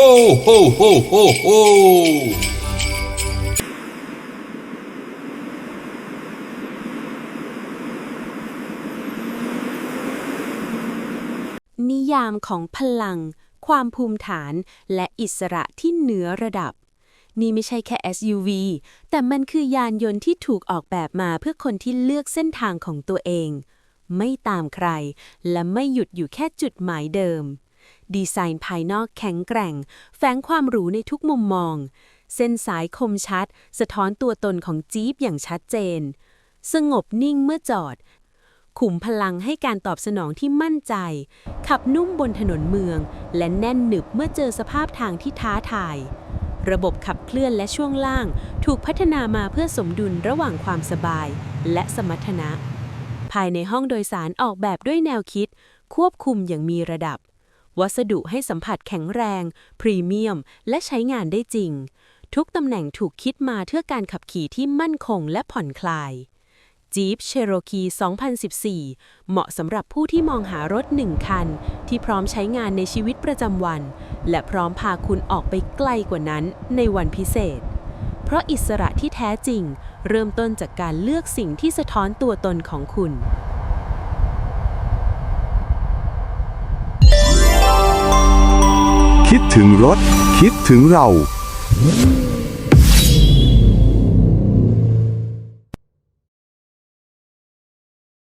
โฮโฮโฮโฮนิยามของพลัง ความภูมิฐานและอิสระที่เหนือระดับ นี่ไม่ใช่แค่ SUV แต่มันคือยานยนต์ที่ถูกออกแบบมาเพื่อคนที่เลือกเส้นทางของตัวเอง ไม่ตามใคร และไม่หยุดอยู่แค่จุดหมายเดิม ดีไซน์ภายนอกแข็งแกร่ง แฝงความหรูในทุกมุมมอง เส้นสายคมชัด สะท้อนตัวตนของจี๊ปอย่างชัดเจน สงบนิ่งเมื่อจอด ขุมพลังให้การตอบสนองที่มั่นใจ ขับนุ่มบนถนนเมือง และแน่นหนึบเมื่อเจอสภาพทางที่ท้าทายระบบขับเคลื่อนและช่วงล่าง ถูกพัฒนามาเพื่อสมดุลระหว่างความสบาย และสมรรถนะ ภายในห้องโดยสารออกแบบด้วยแนวคิด ควบคุมอย่างมีระดับ วัสดุให้สัมผัสแข็งแรง พรีเมียม และใช้งานได้จริง ทุกตำแหน่งถูกคิดมาเพื่อการขับขี่ที่มั่นคงและผ่อนคลาย Jeep Cherokee 2014 เหมาะสำหรับผู้ที่มองหารถหนึ่งคัน ที่พร้อมใช้งานในชีวิตประจำวัน และพร้อมพาคุณออกไปไกลกว่านั้นในวันพิเศษ เพราะอิสระที่แท้จริง เริ่มต้นจากการเลือกสิ่งที่สะท้อนตัวตนของคุณ คิดถึงรถ คิดถึงเรา